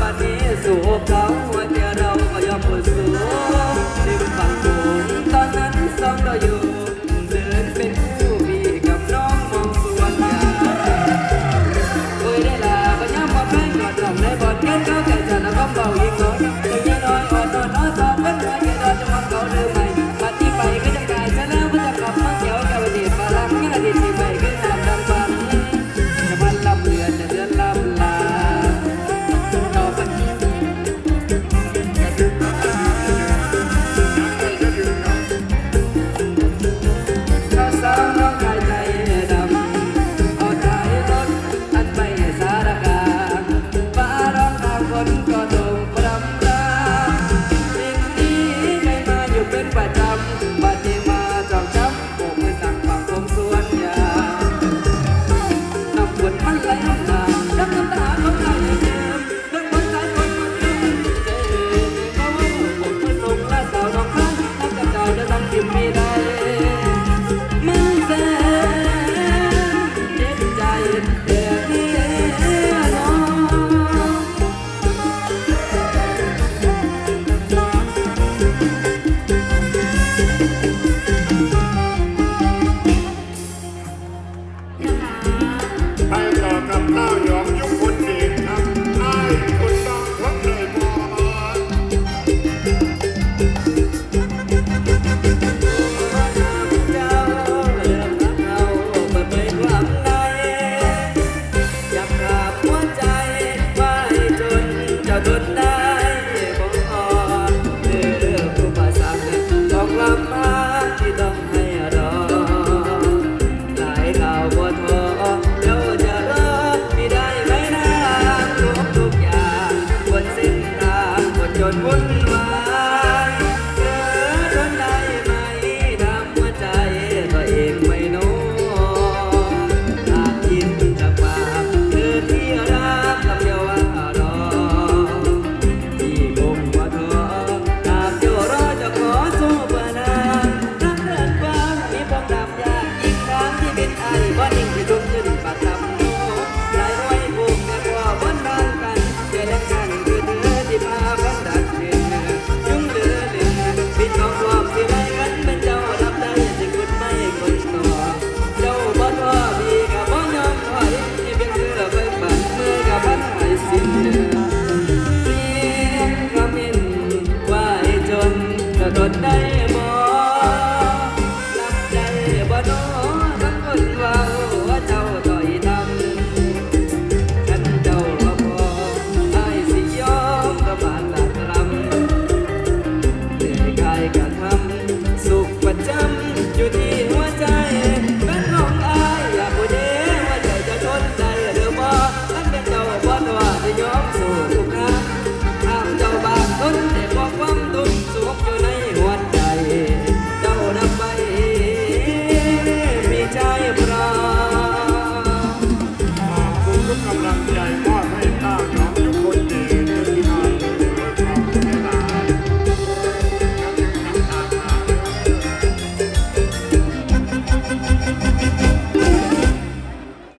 บัดนี้สูบเขาหัวใจเราก็ยอมสูงดื่มฝังสูงตอนนั้นสองเราอยู่เดินเปสู่พี่กับน้องมองสวนยาเคยได้ลาก็ย้ำมาแฟนกอดดอกไบอดกัน you me that good night.